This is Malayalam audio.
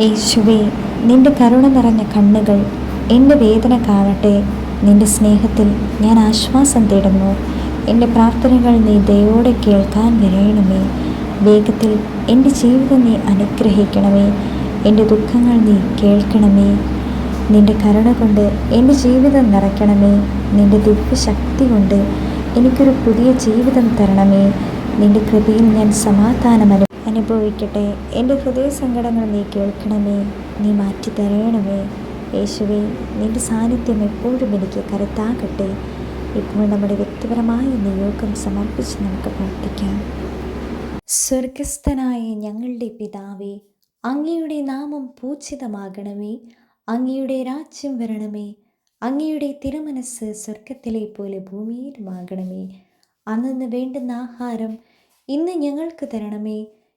യേശുവേ നിന്റെ കരുണ നിറഞ്ഞ കണ്ണുകൾ എന്റെ വേദന കാണട്ടെ. നിന്റെ സ്നേഹത്തിൽ ഞാൻ ആശ്വാസം തേടുന്നു. എന്റെ പ്രാർത്ഥനകൾ നീ ദയോടെ കേൾക്കാൻ വരയണമേ. വേഗത്തിൽ എന്റെ ജീവിതം നീ അനുഗ്രഹിക്കണമേ. എന്റെ ദുഃഖങ്ങൾ നീ കേൾക്കണമേ. നിന്റെ കരുണ കൊണ്ട് എന്റെ ജീവിതം നിറയ്ക്കണമേ. നിന്റെ ദിവ്യശക്തി കൊണ്ട് എനിക്കൊരു പുതിയ ജീവിതം തരണമേ. നിന്റെ കൃപയിൽ ഞാൻ സമാധാനം അനുഭവിക്കട്ടെ. എന്റെ ഹൃദയ സങ്കടങ്ങൾ നീ കേൾക്കണമേ. നീ മാറ്റി തരയണമേ യേശുവേ നിന്റെ സാന്നിധ്യം എപ്പോഴും എനിക്ക് കരുത്താകട്ടെ. ഇപ്പോൾ നമ്മുടെ വ്യക്തിപരമായ നിയോഗം സമർപ്പിച്ച് നമുക്ക് പ്രാർത്ഥിക്കാം. സ്വർഗസ്ഥനായ ഞങ്ങളുടെ പിതാവേ അങ്ങയുടെ നാമം പൂജിതമാകണമേ. അങ്ങയുടെ രാജ്യം വരണമേ. അങ്ങയുടെ തിരുമനസ് സ്വർഗത്തിലെ പോലെ ഭൂമിയിലുമാകണമേ. അന്നു വേണ്ടുന്ന ആഹാരം ഇന്ന് ഞങ്ങൾക്ക് തരണമേ.